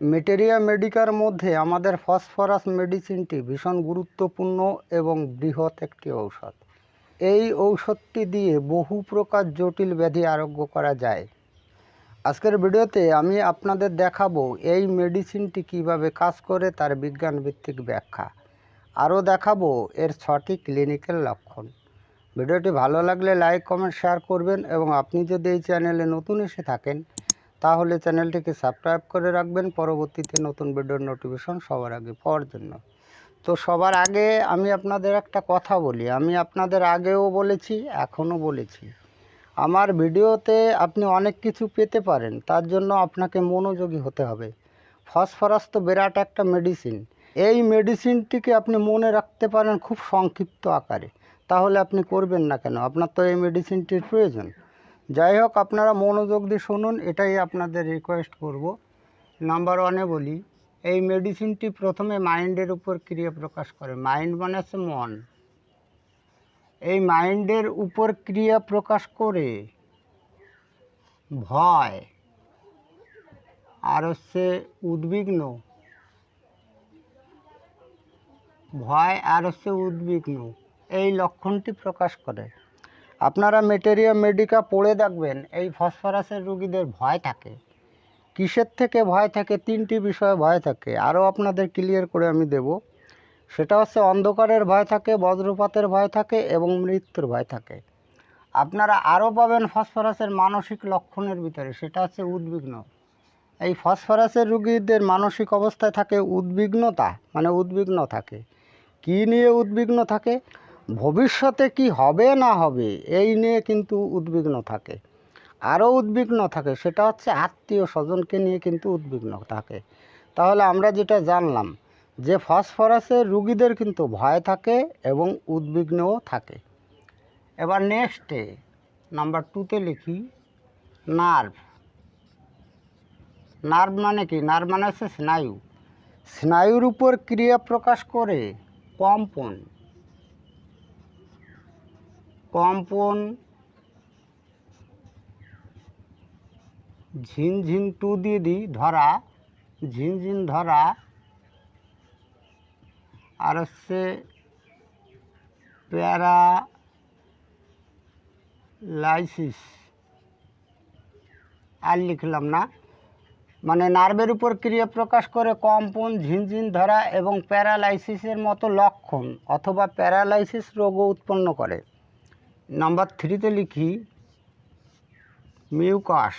Materia Medicare মধ্যে আমাদের phosphorus মেডিসিনটি ভীষণ গুরুত্বপূর্ণ এবং বৃহৎ একটি ঔষধ। এই ঔষধটি দিয়ে বহু প্রকার জটিল ব্যাধি আরোগ্য করা যায়। আজকের ভিডিওতে আমি আপনাদের দেখাবো এই মেডিসিনটি কীভাবে কাজ করে তার বিজ্ঞানভিত্তিক ব্যাখ্যা। আরও দেখাবো এর সঠিক ক্লিনিক্যাল লক্ষণ। ভিডিওটি ভালো লাগলে লাইক, কমেন্ট, শেয়ার করবেন এবং আপনি যদি এই চ্যানেলে নতুন এসে থাকেন তাহলে চ্যানেলটিকে সাবস্ক্রাইব করে রাখবেন। পরবর্তীতে নতুন ভিডিওর নোটিফিকেশন সবার আগে পাওয়ার জন্য। তো সবার আগে আমি আপনাদের একটা কথা বলি। আমি আপনাদের আগেও বলেছি, এখনও বলেছি। আমার ভিডিওতে আপনি অনেক কিছু পেতে পারেন, তার জন্য আপনাকে মনোযোগী হতে হবে। ফসফরাস তো বিরাট একটা মেডিসিন এই মেডিসিনটিকে আপনি মনে রাখতে পারেন খুব সংক্ষিপ্ত আকারে। তাহলে আপনি করবেন না কেন? আপনার তো এই মেডিসিনটির প্রয়োজন। যাই হোক, আপনারা মনোযোগ দিয়ে শুনুন, এটাই আপনাদের রিকোয়েস্ট করব। নাম্বার ওয়ানে বলি, এই মেডিসিনটি প্রথমে মাইন্ডের উপর ক্রিয়া প্রকাশ করে। মাইন্ড মানে হচ্ছে মন। এই মাইন্ডের উপর ক্রিয়া প্রকাশ করে ভয়, আর হচ্ছে উদ্বিগ্ন। ভয় আর হচ্ছে উদ্বিগ্ন, এই লক্ষণটি প্রকাশ করে। আপনারা মেটেরিয়া মেডিকা পড়ে দেখবেন, এই ফসফরাসের রুগীদের ভয় থাকে। কিসের থেকে ভয় থাকে? তিনটি বিষয়ে ভয় থাকে। আরও আপনাদের ক্লিয়ার করে আমি দেব। সেটা হচ্ছে অন্ধকারের ভয় থাকে, বজ্রপাতের ভয় থাকে এবং মৃত্যুর ভয় থাকে। আপনারা আরও পাবেন ফসফরাসের মানসিক লক্ষণের ভিতরে, সেটা হচ্ছে উদ্বিগ্ন। এই ফসফরাসের রুগীদের মানসিক অবস্থায় থাকে উদ্বিগ্নতা মানে উদ্বিগ্ন থাকে। কী নিয়ে উদ্বিগ্ন থাকে? ভবিষ্যতে কি হবে না হবে, এই নিয়ে কিন্তু উদ্বিগ্ন থাকে। আরও উদ্বিগ্ন থাকে, সেটা হচ্ছে আত্মীয় স্বজনকে নিয়ে কিন্তু উদ্বিগ্ন থাকে। তাহলে আমরা যেটা জানলাম, যে ফসফরাসের রুগীদের কিন্তু ভয় থাকে এবং উদ্বিগ্নও থাকে। এবার নেক্সটে নাম্বার টুতে লিখি নার্ভ নার্ভ মানে কি? নার্ভ মানে হচ্ছে স্নায়ু। স্নায়ুর উপর ক্রিয়া প্রকাশ করে কম্পন। কম্পন ঝিনঝিন টু দিয়ে দিই ধরা ঝিনঝিন ধরা। আর হচ্ছে প্যারালাইসিস। আর লিখলাম না। মানে নার্ভের উপর ক্রিয়া প্রকাশ করে কম্পন ঝিনঝিন ধরা এবং প্যারালাইসিসের মতো লক্ষণ অথবা প্যারালাইসিস রোগও উৎপন্ন করে। নাম্বার থ্রিতে লিখি, মিউকাস,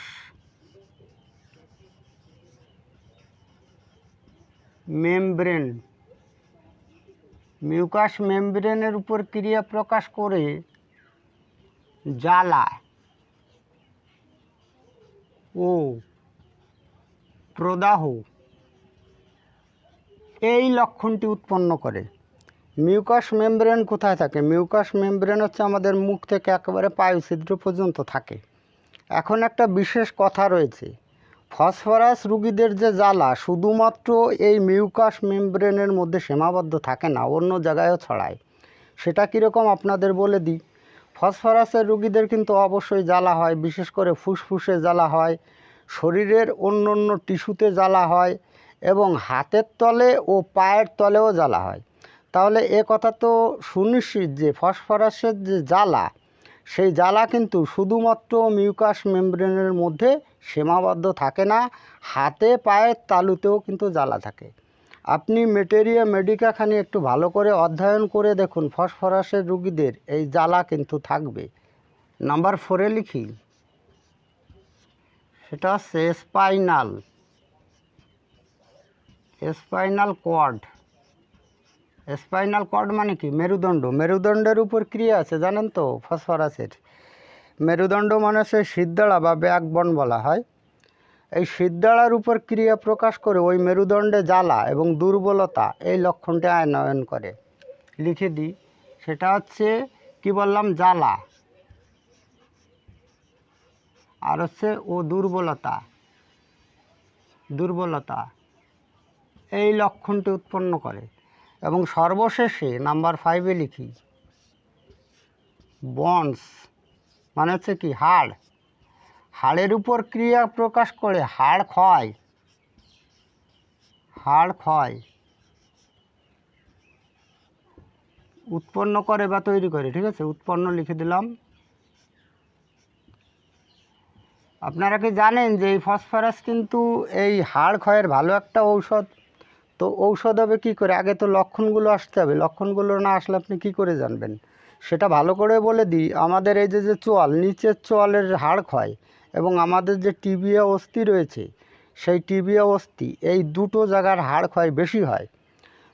মেমব্রেন। মিউকাস মেমব্রেনের উপর ক্রিয়া প্রকাশ করে জ্বালা ও, প্রদাহ। এই লক্ষণটি উৎপন্ন করে। মিউকাস মেমব্রেন কোথায় থাকে? মিউকাস মেমব্রেন হচ্ছে আমাদের মুখ থেকে একেবারে পায়ু ছিদ্র পর্যন্ত থাকে। এখন একটা বিশেষ কথা রয়েছে। ফসফরাস রুগীদের যে জ্বালা, শুধুমাত্র এই মিউকাস মেমব্রেনের মধ্যে সীমাবদ্ধ থাকে না, অন্য জায়গায়ও ছড়ায়। সেটা কীরকম আপনাদের বলে দিই? ফসফরাসের রুগীদের কিন্তু অবশ্যই জ্বালা হয়, বিশেষ করে ফুসফুসে জ্বালা হয়, শরীরের অন্য অন্য টিস্যুতে জ্বালা হয় এবং হাতের তলে ও পায়ের তলেও জ্বালা হয়। তাহলে এ কথা তো সুনিশ্চিত যে ফসফরাসের যে জ্বালা, সেই জ্বালা কিন্তু শুধুমাত্র মিউকাস মেমব্রেনের মধ্যে সীমাবদ্ধ থাকে না, হাতে পায়ের তালুতেও কিন্তু জ্বালা থাকে। আপনি মেটেরিয়া মেডিকাখানি একটু ভালো করে অধ্যয়ন করে দেখুন, ফসফরাসের রুগীদের এই জ্বালা কিন্তু থাকবে। নাম্বার ফোরে লিখি। সেটা হচ্ছে spinal. Spinal cord spinal cord মানে কি? মেরুদণ্ড। মেরুদণ্ডের উপর ক্রিয়া আছে, জানেন তো, ফসফরাসের। মেরুদণ্ড মানে হচ্ছে সিদ্ধাড়া বা ব্যাকবন বলা হয়। এই সিদ্ধাড়ার উপর ক্রিয়া প্রকাশ করে ওই মেরুদণ্ডে জ্বালা এবং দুর্বলতা এই লক্ষণটি আয়নয়ন করে। লিখে দিই। সেটা হচ্ছে, কি বললাম? জ্বালা। আর হচ্ছে, ও দুর্বলতা। দুর্বলতা। এই লক্ষণটি উৎপন্ন করে। এবং সর্বশেষে নাম্বার ফাইভে লিখি। বন্স মানে হচ্ছে কি? হাড়। হাড়ের উপর ক্রিয়া প্রকাশ করে হাড় ক্ষয়। হাড় ক্ষয়। উৎপন্ন করে বা তৈরি করে, ঠিক আছে? উৎপন্ন লিখে দিলাম। আপনারা কি জানেন যে এই ফসফরাস কিন্তু এই হাড় ক্ষয়ের ভালো একটা ঔষধ? তো ঔষধ হবে কী করে? আগে তো লক্ষণগুলো আসতে হবে। লক্ষণগুলো না আসলে আপনি কি করে জানবেন? সেটা ভালো করে বলে দিই। আমাদের এই যে যে চোয়াল, নিচের চোয়ালের হাড় ক্ষয় এবং আমাদের যে টিবিয়া অস্থি রয়েছে, সেই টিবিয়া অস্থি এই দুটো জায়গার হাড় ক্ষয় বেশি হয়।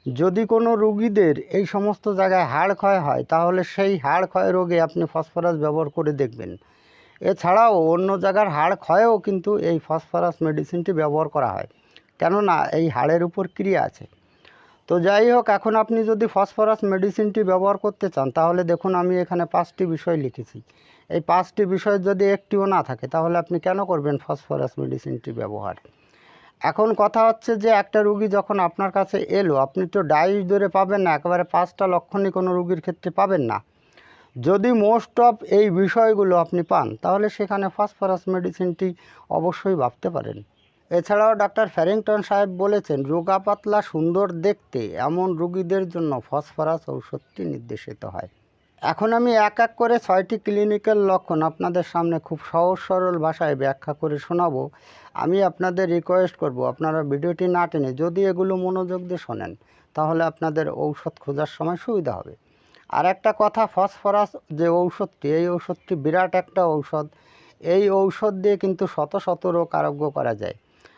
যদি কোনো রুগীদের এই সমস্ত জায়গায় হাড় ক্ষয় হয়, তাহলে সেই হাড় ক্ষয় রোগে আপনি ফসফরাস ব্যবহার করে দেখবেন। এছাড়াও অন্য জায়গার হাড় ক্ষয়েও কিন্তু এই ফসফরাস মেডিসিনটি ব্যবহার করা হয়। কেননা এই হাড়ের উপর ক্রিয়া আছে। তো যাই হোক এখন আপনি যদি ফসফরাস মেডিসিনটি ব্যবহার করতে চান, তাহলে দেখুন আমি এখানে পাঁচটি বিষয় লিখেছি। এই পাঁচটি বিষয় যদি একটিও না থাকে, তাহলে আপনি কেন করবেন ফসফরাস মেডিসিনটি ব্যবহার? এখন কথা হচ্ছে যে, একটা রুগী যখন আপনার কাছে এলো, আপনি তো ডাইস ধরে পাবেন না, একেবারে পাঁচটা লক্ষণই কোনো রুগীর ক্ষেত্রে পাবেন না। যদি মোস্ট অফ এই বিষয়গুলো আপনি পান, তাহলে সেখানে ফসফরাস মেডিসিনটি অবশ্যই ভাবতে পারেন। এছাড়াও ডাক্তার ফ্যারিংটন সাহেব বলেছেন, রোগা পাতলা সুন্দর দেখতে এমন রুগীদের জন্য ফসফরাস ঔষধটি নির্দেশিত হয়। এখন আমি এক এক করে ছয়টি ক্লিনিক্যাল লক্ষণ আপনাদের সামনে খুব সহজ সরল ভাষায় ব্যাখ্যা করে শোনাবো। আমি আপনাদের রিকোয়েস্ট করব, আপনারা ভিডিওটি না টেনে যদি এগুলো মনোযোগ দিয়ে শোনেন, তাহলে আপনাদের ঔষধ খোঁজার সময় সুবিধা হবে। আর একটা কথা, ফসফরাস যে ঔষধটি, এই ঔষধটি বিরাট একটা ঔষধ। এই ঔষধ দিয়ে কিন্তু শত শত রোগ আরোগ্য করা যায়।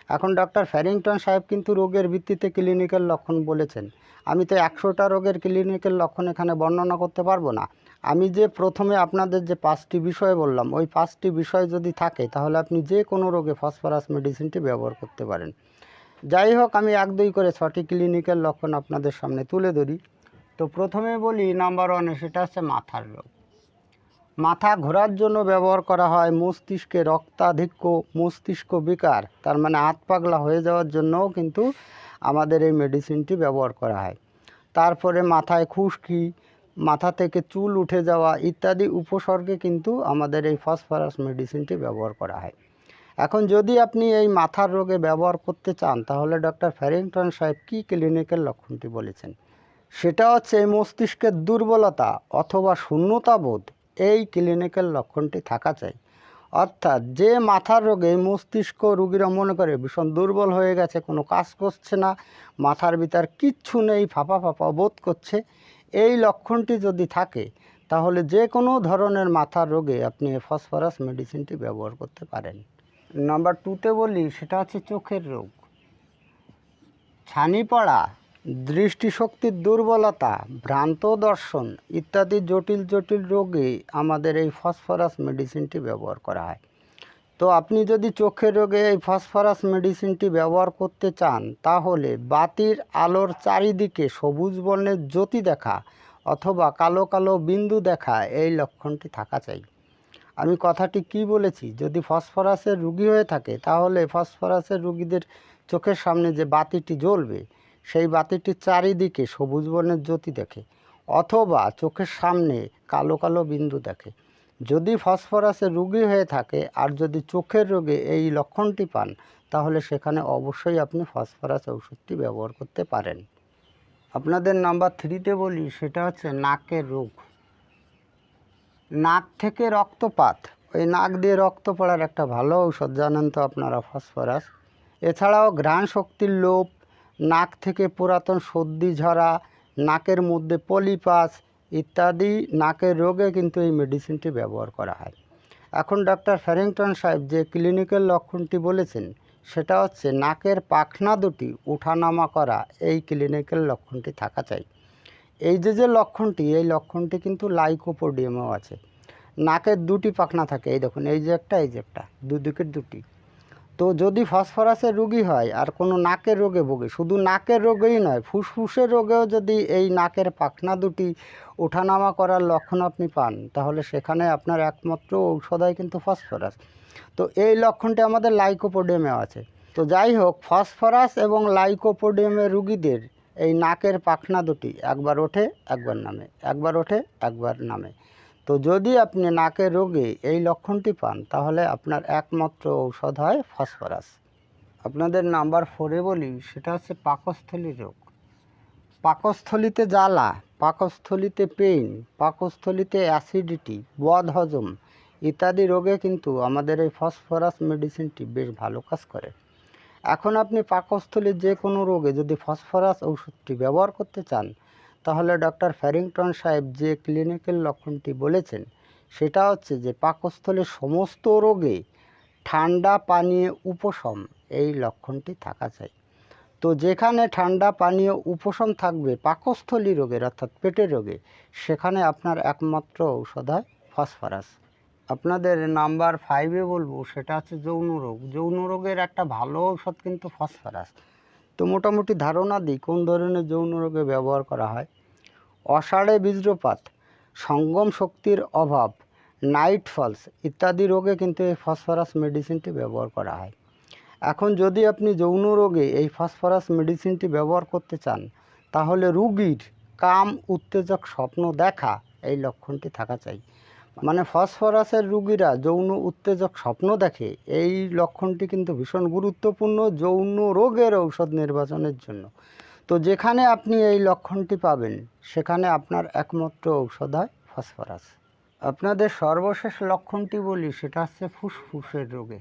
এখন ডক্টর ফ্যারিংটন সাহেব কিন্তু রোগের ভিত্তিতে ক্লিনিক্যাল লক্ষণ বলেছেন। আমি তো একশোটা রোগের ক্লিনিক্যাল লক্ষণ এখানে বর্ণনা করতে পারব না। আমি যে প্রথমে আপনাদের যে পাঁচটি বিষয় বললাম, ওই পাঁচটি বিষয় যদি থাকে, তাহলে আপনি যে কোনো রোগে ফসফরাস মেডিসিনটি ব্যবহার করতে পারেন। যাই হোক, আমি এক দুই করে ছটি ক্লিনিক্যাল লক্ষণ আপনাদের সামনে তুলে ধরি। তো প্রথমে বলি, নাম্বার ওয়ানে সেটা হচ্ছে মাথার রোগ। মাথা ঘোরার জন্য ব্যবহার করা হয় মস্তিষ্কে রক্তাধিক্য, মস্তিষ্ক বিকার। তার মানে হাত পাগলা হয়ে যাওয়ার জন্যও কিন্তু আমাদের এই মেডিসিনটি ব্যবহার করা হয়। তারপরে মাথায় খুশকি, মাথা থেকে চুল উঠে যাওয়া ইত্যাদি উপসর্গে কিন্তু আমাদের এই ফসফরাস মেডিসিনটি ব্যবহার করা হয়। এখন যদি আপনি এই মাথার রোগে ব্যবহার করতে চান, তাহলে ডক্টর ফ্যারিংটন সাহেব কী ক্লিনিকের লক্ষণটি বলেছেন? সেটা হচ্ছে মস্তিষ্কের দুর্বলতা অথবা শূন্যতাবোধ এই ক্লিনিক্যাল লক্ষণটি থাকা চাই। অর্থাৎ যে মাথার রোগে মস্তিষ্ক রুগীরা মনে করে, ভীষণ দুর্বল হয়ে গেছে, কোনো কাজ করছে না, মাথার ভিতর কিচ্ছু নেই, ফাঁপা ফাঁপা বোধ করছে, এই লক্ষণটি যদি থাকে, তাহলে যে কোনো ধরনের মাথার রোগে আপনি ফসফরাস মেডিসিনটি ব্যবহার করতে পারেন। নাম্বার টুতে বলি, সেটা হচ্ছে চোখের রোগ। ছানি পড়া দৃষ্টিশক্তির দুর্বলতা, ভ্রান্ত দর্শন ইত্যাদি জটিল জটিল রোগে আমাদের এই ফসফরাস মেডিসিনটি ব্যবহার করা হয়। তো আপনি যদি চোখের রোগে এই ফসফরাস মেডিসিনটি ব্যবহার করতে চান, তাহলে বাতির আলোর চারিদিকে সবুজ বর্ণের জ্যোতি দেখা অথবা কালো কালো বিন্দু দেখা এই লক্ষণটি থাকা চাই। আমি কথাটি কি বলেছি? যদি ফসফরাসের রুগী হয়ে থাকে, তাহলে ফসফরাসের রুগীদের চোখের সামনে যে বাতিটি জ্বলবে সেই বাতিটির চারিদিকে সবুজ বর্ণের জ্যোতি দেখে, অথবা চোখের সামনে কালো কালো বিন্দু দেখে। যদি ফসফরাসের রুগী হয়ে থাকে আর যদি চোখের রোগে এই লক্ষণটি পান, তাহলে সেখানে অবশ্যই আপনি ফসফরাস ওষুধটি ব্যবহার করতে পারেন। আপনাদের নাম্বার থ্রিতে বলি, সেটা হচ্ছে নাকের রোগ। নাক থেকে রক্তপাত। ওই নাক দিয়ে রক্ত পড়ার একটা ভালো ঔষধ জানেন তো আপনারা, ফসফরাস। এছাড়াও ঘ্রাণ শক্তির লোপ নাক থেকে পুরাতন সর্দি, ঝরা, নাকের মধ্যে পলিপাস ইত্যাদি নাকের রোগে কিন্তু এই মেডিসিনটি ব্যবহার করা হয়। এখন ডক্টর ফ্যারিংটন সাহেব যে ক্লিনিক্যাল লক্ষণটি বলেছেন, সেটা হচ্ছে নাকের পাখনা দুটি ওঠানামা করা এই ক্লিনিক্যাল লক্ষণটি থাকা চাই। এই যে যে লক্ষণটি, এই লক্ষণটি কিন্তু লাইকোপোডিয়ামেও আছে। নাকের দুটি পাখনা থাকে, এই দেখুন, এই যে একটা, এই যে একটা, দুদিকের দুটি। তো যদি ফসফরাসের রোগী হয় আর কোনো নাকের রোগে ভোগে, শুধু নাকের রোগেই নয়, ফুসফুসের রোগেও যদি এই নাকের পাখনা দুটি ওঠানামা করার লক্ষণ আপনি পান, তাহলে সেখানে আপনার একমাত্র ঔষধ হয় কিন্তু ফসফরাস। তো এই লক্ষণটি আমাদের লাইকোপোডিয়ামে আছে। তো যাই হোক, ফসফরাস এবং লাইকোপোডিয়ামের রুগীদের এই নাকের পাখনা দুটি একবার ওঠে, একবার নামে, একবার ওঠে, একবার নামে। তো যদি আপনি নাকের রোগে এই লক্ষণটি পান, তাহলে আপনার একমাত্র ঔষধ হয় ফসফরাস। আপনাদের নাম্বার ফোরে বলি, সেটা হচ্ছে পাকস্থলী রোগ। পাকস্থলীতে জ্বালা, পাকস্থলীতে পেইন পাকস্থলীতে অ্যাসিডিটি বদহজম ইত্যাদি রোগে কিন্তু আমাদের এই ফসফরাস মেডিসিনটি বেশ ভালো কাজ করে। এখন আপনি পাকস্থলীর যে কোনো রোগে যদি ফসফরাস ওষুধটি ব্যবহার করতে চান তাহলে ডক্টর ফ্যারিংটন সাহেব যে ক্লিনিক্যাল লক্ষণটি বলেছেন, সেটা হচ্ছে যে পাকস্থলীর সমস্ত রোগে ঠান্ডা পানীয় উপশম এই লক্ষণটি থাকা চাই। তো যেখানে ঠান্ডা পানীয় উপশম থাকবে পাকস্থলী রোগের অর্থাৎ পেটের রোগে, সেখানে আপনার একমাত্র ঔষধ হয় ফসফরাস। আপনাদের নাম্বার ফাইভে বলব, সেটা হচ্ছে যৌন রোগ। যৌন রোগের একটা ভালো ঔষধ কিন্তু ফসফরাস। তো মোটামুটি ধারণা দিই কোন ধরনের যৌন রোগে ব্যবহার করা হয়। অষাঢ়ে বীজ্রপাত, সঙ্গম শক্তির অভাব, নাইট ফলস ইত্যাদি রোগে কিন্তু এই ফসফরাস মেডিসিনটি ব্যবহার করা হয়। এখন যদি আপনি যৌন রোগে এই ফসফরাস মেডিসিনটি ব্যবহার করতে চান, তাহলে রুগীর কাম উত্তেজক স্বপ্ন দেখা এই লক্ষণটি থাকা চাই। মানে ফসফরাসের রুগীরা যৌন উত্তেজক স্বপ্ন দেখে, এই লক্ষণটি কিন্তু ভীষণ গুরুত্বপূর্ণ যৌন রোগের ঔষধ নির্বাচনের জন্য। তো যেখানে আপনি এই লক্ষণটি পাবেন, সেখানে আপনার একমাত্র ঔষধ হয় ফসফরাস। আপনাদের সর্বশেষ লক্ষণটি বলি, সেটা হচ্ছে ফুসফুসের রোগে।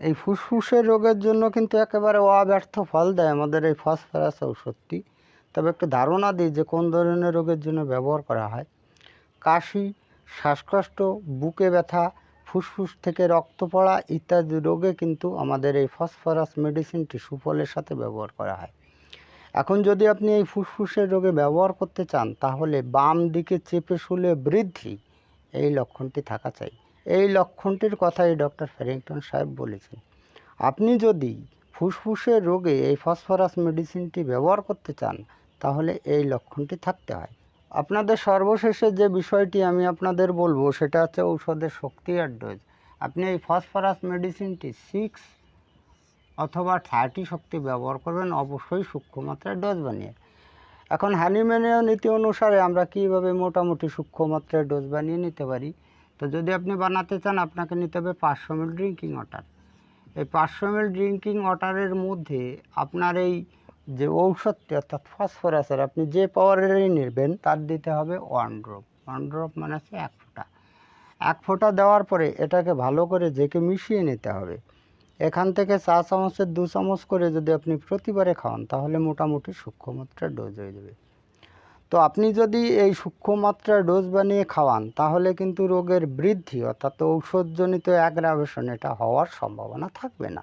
এই ফুসফুসের রোগের জন্য কিন্তু একেবারে অব্যর্থ ফল দেয় আমাদের এই ফসফরাস ঔষধটি। তবে একটু ধারণা দিই যে কোন ধরনের রোগের জন্য ব্যবহার করা হয়। কাশি শ্বাসকষ্ট, বুকে ব্যথা, ফুসফুস থেকে রক্ত পড়া ইত্যাদি রোগে কিন্তু আমাদের এই ফসফরাস মেডিসিনটি সুফলের সাথে ব্যবহার করা হয়। এখন যদি আপনি এই ফুসফুসের রোগে ব্যবহার করতে চান, তাহলে বাম দিকে চেপে শুলে বৃদ্ধি এই লক্ষণটি থাকা চাই। এই লক্ষণটির কথাই ডক্টর ফ্যারিংটন সাহেব বলেছেন। আপনি যদি ফুসফুসের রোগে এই ফসফরাস মেডিসিনটি ব্যবহার করতে চান, তাহলে এই লক্ষণটি থাকতে হয়। আপনাদের সর্বশেষে যে বিষয়টি আমি আপনাদের বলব, সেটা হচ্ছে ঔষধের শক্তি আর ডোজ। আপনি এই ফসফরাস মেডিসিনটি সিক্স অথবা থার্টি শক্তি ব্যবহার করবেন, অবশ্যই সূক্ষ্ম মাত্রায় ডোজ বানিয়ে। এখন হ্যানিম্যানীয় নীতি অনুসারে আমরা কীভাবে মোটামুটি সূক্ষ্ম মাত্রায় ডোজ বানিয়ে নিতে পারি? তো যদি আপনি বানাতে চান, আপনাকে নিতে হবে পাঁচশো মিল ড্রিঙ্কিং ওয়াটার এই পাঁচশো মিল ড্রিঙ্কিং ওয়াটারের মধ্যে আপনার এই যে ঔষধটি, অর্থাৎ ফসফরাসের আপনি যে পাওয়ারেরই নেবেন, তার দিতে হবে ওয়ান ড্রপ ওয়ান ড্রপ মানে হচ্ছে এক ফোঁটা। এক ফোঁটা দেওয়ার পরে এটাকে ভালো করে জেকে মিশিয়ে নিতে হবে। এখান থেকে চা চামচের দু চামচ করে যদি আপনি প্রতিবারে খাওয়ান, তাহলে মোটামুটি সূক্ষ্ম মাত্রার ডোজ হয়ে যাবে। তো আপনি যদি এই সূক্ষ্ম মাত্রার ডোজ বানিয়ে খাওয়ান, তাহলে কিন্তু রোগের বৃদ্ধি, অর্থাৎ ঔষধজনিত অ্যাগ্রাভেশন এটা হওয়ার সম্ভাবনা থাকবে না।